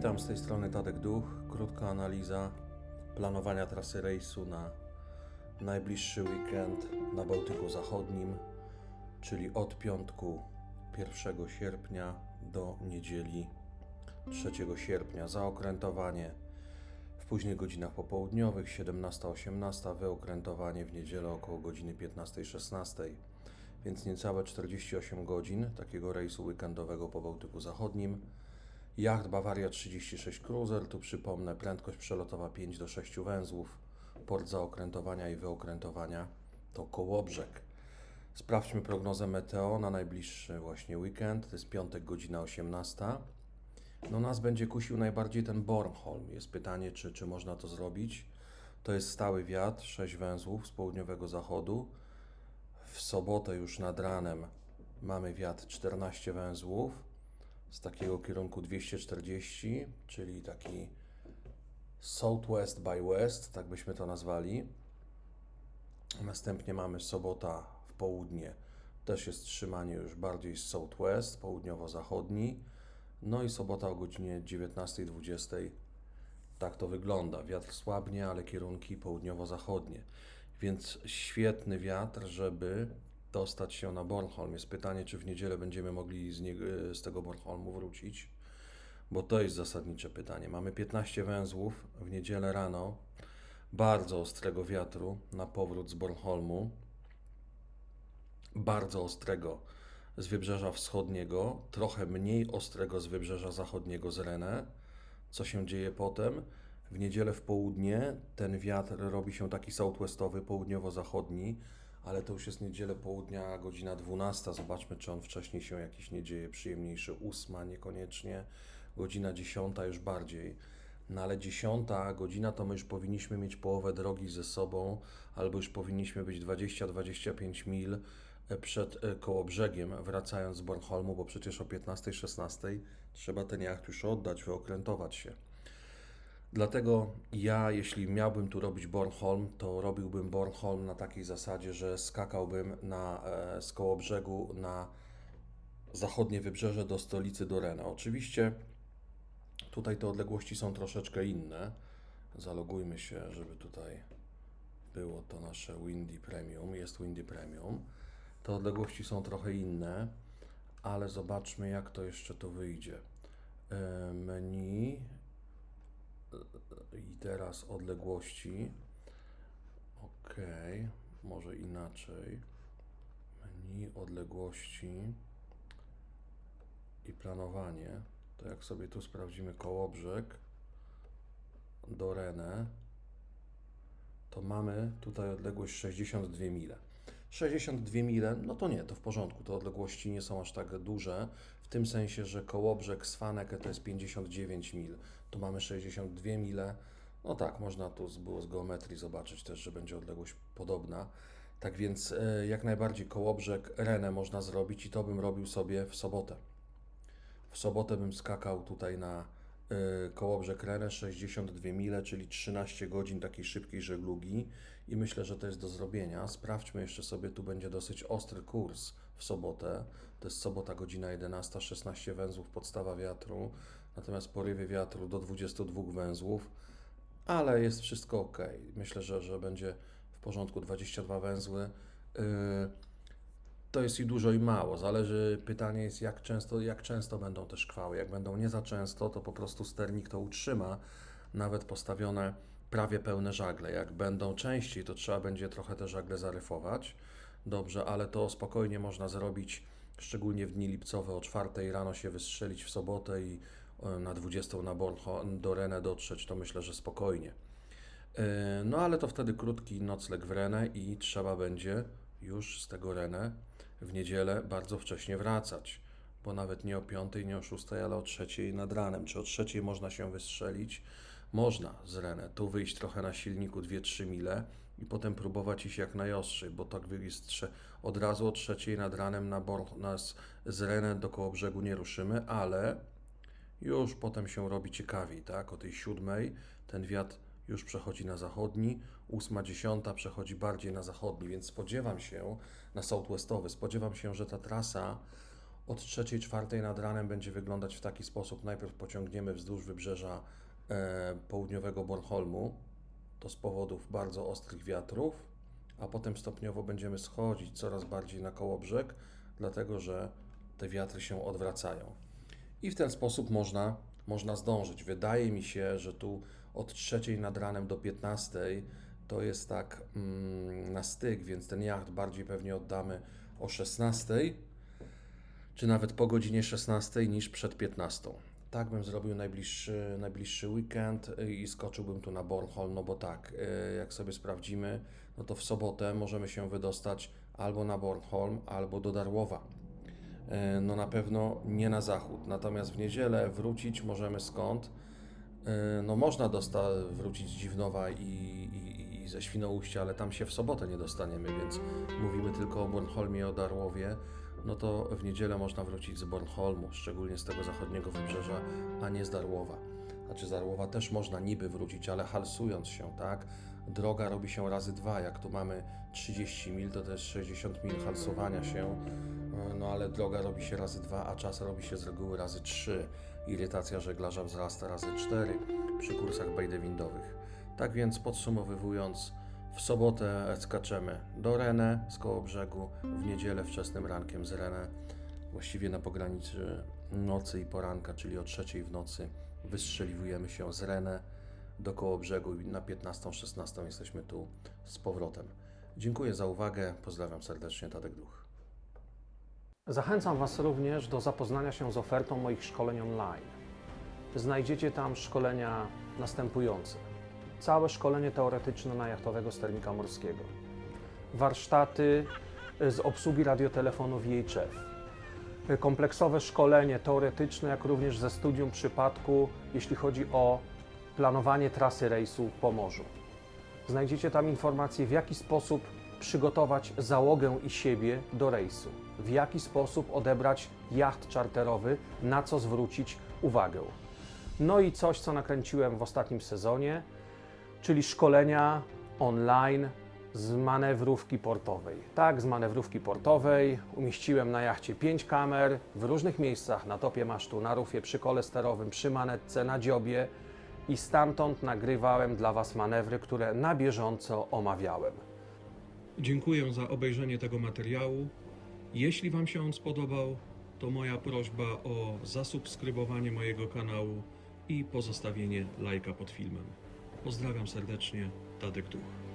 Witam z tej strony Tadek Duch. Krótka analiza planowania trasy rejsu na najbliższy weekend na Bałtyku Zachodnim, czyli od piątku 1 sierpnia do niedzieli 3 sierpnia. Zaokrętowanie w późnych godzinach popołudniowych 17-18, wyokrętowanie w niedzielę około godziny 15-16, więc niecałe 48 godzin takiego rejsu weekendowego po Bałtyku Zachodnim. Jacht Bawaria 36 Cruiser, tu przypomnę, prędkość przelotowa 5 do 6 węzłów, port zaokrętowania i wyokrętowania to Kołobrzeg. Sprawdźmy prognozę meteo na najbliższy właśnie weekend, to jest piątek, godzina 18. No nas będzie kusił najbardziej ten Bornholm. Jest pytanie, czy, czy można to zrobić. To jest stały wiatr, 6 węzłów z południowego zachodu. W sobotę już nad ranem mamy wiatr 14 węzłów z takiego kierunku 240, czyli taki southwest by west, tak byśmy to nazwali. Następnie mamy sobota w południe, też jest trzymanie już bardziej southwest, południowo-zachodni. No i sobota o godzinie 19.20. Tak to wygląda. Wiatr słabnie, ale kierunki południowo-zachodnie. Więc świetny wiatr, żeby dostać się na Bornholm. Jest pytanie, czy w niedzielę będziemy mogli z, niego, z tego Bornholmu wrócić, bo to jest zasadnicze pytanie. Mamy 15 węzłów w niedzielę rano, bardzo ostrego wiatru na powrót z Bornholmu, bardzo ostrego z wybrzeża wschodniego, trochę mniej ostrego z wybrzeża zachodniego z Rennes. Co się dzieje potem? W niedzielę w południe ten wiatr robi się taki southwestowy, południowo-zachodni, ale to już jest niedzielę południa, godzina 12. Zobaczmy, czy on wcześniej się jakiś nie dzieje przyjemniejszy. 8 niekoniecznie, godzina 10 już bardziej. No ale 10 godzina to my już powinniśmy mieć połowę drogi ze sobą, albo już powinniśmy być 20-25 mil przed e, koło brzegiem, wracając z Bornholmu, bo przecież o 15-16 trzeba ten jacht już oddać, wyokrętować się. Dlatego ja, jeśli miałbym tu robić Bornholm, to robiłbym Bornholm na takiej zasadzie, że skakałbym na, e, z koło brzegu na zachodnie wybrzeże do stolicy do Rennes. Oczywiście tutaj te odległości są troszeczkę inne. Zalogujmy się, żeby tutaj było to nasze Windy Premium. Jest Windy Premium. Te odległości są trochę inne, ale zobaczmy, jak to jeszcze tu wyjdzie. E, Menu i teraz odległości. Ok, może inaczej. Menu, odległości i planowanie. To jak sobie tu sprawdzimy Kołobrzeg do Rennes, to mamy tutaj odległość 62 mile. 62 mile, no to nie, to w porządku. Te odległości nie są aż tak duże, w tym sensie, że Kołobrzeg z Faneke to jest 59 mil. Tu mamy 62 mile. No tak, można tu było z geometrii zobaczyć też, że będzie odległość podobna. Tak więc e, jak najbardziej Kołobrzeg, Renę można zrobić i to bym robił sobie w sobotę. W sobotę bym skakał tutaj na y, Kołobrzeg Rennes 62 mile, czyli 13 godzin takiej szybkiej żeglugi i myślę, że to jest do zrobienia. Sprawdźmy jeszcze sobie, tu będzie dosyć ostry kurs w sobotę. To jest sobota godzina 11, 16 węzłów podstawa wiatru, natomiast porywy wiatru do 22 węzłów, ale jest wszystko ok. Myślę, że, że będzie w porządku 22 węzły. Y, to jest i dużo, i mało. Zależy, pytanie jest, jak często, jak często będą te szkwały. Jak będą nie za często, to po prostu sternik to utrzyma, nawet postawione prawie pełne żagle. Jak będą częściej, to trzeba będzie trochę te żagle zaryfować. Dobrze, ale to spokojnie można zrobić, szczególnie w dni lipcowe, o 4 rano się wystrzelić w sobotę i na 20 na Bornho, do Rennes dotrzeć, to myślę, że spokojnie. E, No ale to wtedy krótki nocleg w Rennes i trzeba będzie już z tego Rennes w niedzielę bardzo wcześnie wracać, bo nawet nie o 5, nie o 6, ale o 3 nad ranem. Czy o 3 można się wystrzelić? Można z Rennes. Tu wyjść trochę na silniku 2-3 mile i potem próbować iść jak najostrzej, bo tak trze- od razu o 3 nad ranem na Bor- nas z Rennes do koło brzegu nie ruszymy, ale już potem się robi ciekawiej, tak? O tej siódmej ten wiatr już przechodzi na zachodni, ósma, dziesiąta przechodzi bardziej na zachodni, więc spodziewam się na southwestowy, spodziewam się, że ta trasa od trzeciej, czwartej nad ranem będzie wyglądać w taki sposób. Najpierw pociągniemy wzdłuż wybrzeża e, południowego Bornholmu, to z powodów bardzo ostrych wiatrów, a potem stopniowo będziemy schodzić coraz bardziej na kołobrzeg, dlatego że te wiatry się odwracają. I w ten sposób można, można zdążyć. Wydaje mi się, że tu od trzeciej nad ranem do 15 to jest tak mm, na styk, więc ten jacht bardziej pewnie oddamy o 16 czy nawet po godzinie 16 niż przed 15. Tak bym zrobił najbliższy, najbliższy weekend y, i skoczyłbym tu na Bornholm, no bo tak, y, jak sobie sprawdzimy, no to w sobotę możemy się wydostać albo na Bornholm, albo do Darłowa. Y, No na pewno nie na zachód, natomiast w niedzielę wrócić możemy skąd? Y, No można dosta- wrócić z Dziwnowa i, i, i ze Świnoujścia, ale tam się w sobotę nie dostaniemy, więc mówimy tylko o Bornholmie i o Darłowie no to w niedzielę można wrócić z Bornholmu, szczególnie z tego zachodniego wybrzeża, a nie z Darłowa. Znaczy z Darłowa też można niby wrócić, ale halsując się, tak? Droga robi się razy dwa. Jak tu mamy 30 mil, to też 60 mil halsowania się, no ale droga robi się razy dwa, a czas robi się z reguły razy trzy. Irytacja żeglarza wzrasta razy cztery przy kursach bejdewindowych. Tak więc podsumowując, w sobotę skaczemy do Renę z koło brzegu, w niedzielę wczesnym rankiem z Renę, właściwie na pograniczy nocy i poranka, czyli o trzeciej w nocy, wystrzeliwujemy się z Renę do koło brzegu i na 15-16 jesteśmy tu z powrotem. Dziękuję za uwagę, pozdrawiam serdecznie, Tadek Duch. Zachęcam Was również do zapoznania się z ofertą moich szkoleń online. Znajdziecie tam szkolenia następujące. Całe szkolenie teoretyczne na jachtowego sternika morskiego. Warsztaty z obsługi radiotelefonu VHF. Kompleksowe szkolenie teoretyczne, jak również ze studium przypadku, jeśli chodzi o planowanie trasy rejsu po morzu. Znajdziecie tam informacje, w jaki sposób przygotować załogę i siebie do rejsu, w jaki sposób odebrać jacht czarterowy, na co zwrócić uwagę. No i coś, co nakręciłem w ostatnim sezonie, czyli szkolenia online z manewrówki portowej. Tak, z manewrówki portowej umieściłem na jachcie 5 kamer w różnych miejscach, na topie masztu, na rufie, przy kole sterowym, przy manetce, na dziobie i stamtąd nagrywałem dla Was manewry, które na bieżąco omawiałem. Dziękuję za obejrzenie tego materiału. Jeśli Wam się on spodobał, to moja prośba o zasubskrybowanie mojego kanału i pozostawienie lajka pod filmem. Pozdrawiam serdecznie, Tadek Duch.